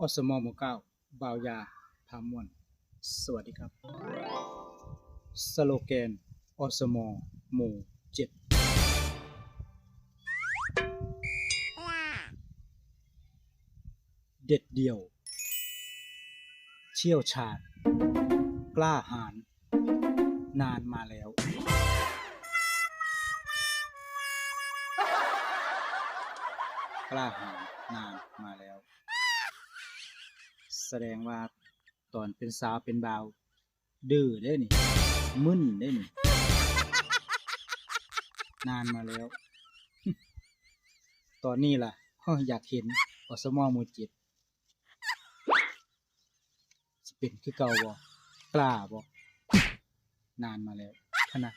อสมอหมู่เก้าบ่าวยาพามวน สวัสดีครับ สโลแกนอสมอหมู่เจ็ดเด็ดเดี่ยว เชี่ยวชาญกล้าหาญนานมาแล้ว กล้าหาญนานมาแล้ว แสดงว่าตอนเป็นสาวเป็นบ่าว ดื้อได้นี่ มึนได้นี่ นานมาแล้ว ตอนนี้ล่ะอยากเห็นอสมอมูจิตสเป็นคือเก่าบ่กล้าบ่นานมาแล้วพะนะ